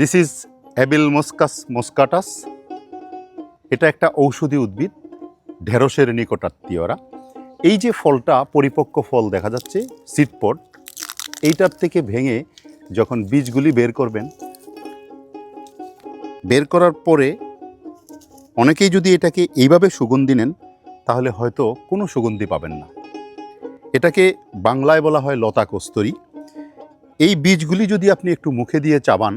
This is অ্যাবিল মস্কাস মস্কাটাস এটা একটা ঔষধি উদ্ভিদ, ঢেঁড়সের নিকটাত্মীয়রা। এই যে ফলটা, পরিপক্ক ফল দেখা যাচ্ছে সিটপট এইটার থেকে ভেঙে যখন বীজগুলি বের করবেন, বের করার পরে অনেকেই যদি এটাকে এইভাবে সুগন্ধি নেন, তাহলে হয়তো কোনো সুগন্ধি পাবেন না। এটাকে বাংলায় বলা হয় লতা কস্তরী এই বীজগুলি যদি আপনি একটু মুখে দিয়ে চাবান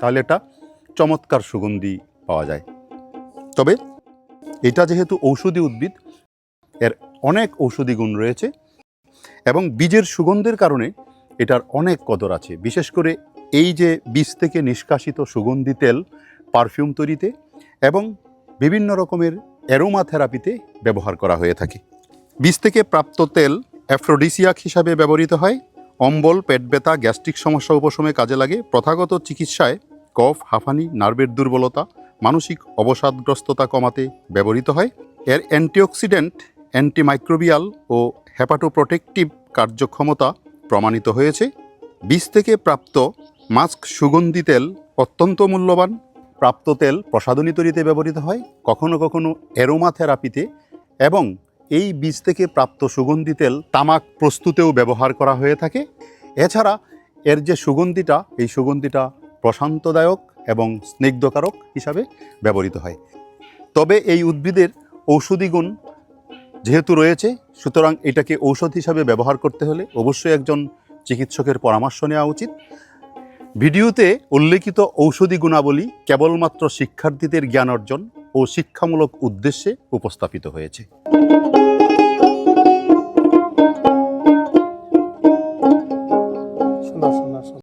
তাহলে এটা চমৎকার সুগন্ধি পাওয়া যায়। তবে এটা যেহেতু ঔষধি উদ্ভিদ, এর অনেক ঔষধি গুণ রয়েছে এবং বীজের সুগন্ধের কারণে এটার অনেক কদর আছে। বিশেষ করে এই যে বীজ থেকে নিষ্কাশিত সুগন্ধি তেল পারফিউম তৈরিতে এবং বিভিন্ন রকমের অ্যারোমা থেরাপিতে ব্যবহার করা হয়ে থাকে। বীজ থেকে প্রাপ্ত তেল অ্যাফ্রোডিসিয়াক হিসাবে ব্যবহৃত হয়। অম্বল, পেট ব্যথা, গ্যাস্ট্রিক সমস্যা উপশমে কাজে লাগে। প্রথাগত চিকিৎসায় কফ, হাঁফানি, নার্ভের দুর্বলতা, মানসিক অবসাদগ্রস্ততা কমাতে ব্যবহৃত হয়। এর অ্যান্টিঅক্সিডেন্ট, অ্যান্টিমাইক্রোবিয়াল ও হ্যাপাটোপ্রোটেকটিভ কার্যক্ষমতা প্রমাণিত হয়েছে। বীজ থেকে প্রাপ্ত মাস্ক সুগন্ধি তেল অত্যন্ত মূল্যবান। প্রাপ্ত তেল প্রসাধনী তৈরিতে ব্যবহৃত হয়, কখনো কখনো অ্যারোমা থেরাপিতে এবং এই বীজ থেকে প্রাপ্ত সুগন্ধি তেল তামাক প্রস্তুতেও ব্যবহার করা হয়ে থাকে। এছাড়া এর যে সুগন্ধিটা, এই সুগন্ধিটা প্রশান্তদায়ক এবং স্নিগ্ধকারক হিসাবে ব্যবহৃত হয়। তবে এই উদ্ভিদের ঔষধি গুণ যেহেতু রয়েছে, সুতরাং এটাকে ঔষধ হিসাবে ব্যবহার করতে হলে অবশ্যই একজন চিকিৎসকের পরামর্শ নেওয়া উচিত। ভিডিওতে উল্লেখিত ঔষধি গুণাবলী কেবলমাত্র শিক্ষার্থীদের জ্ঞান অর্জন ও শিক্ষামূলক উদ্দেশ্যে উপস্থাপিত হয়েছে।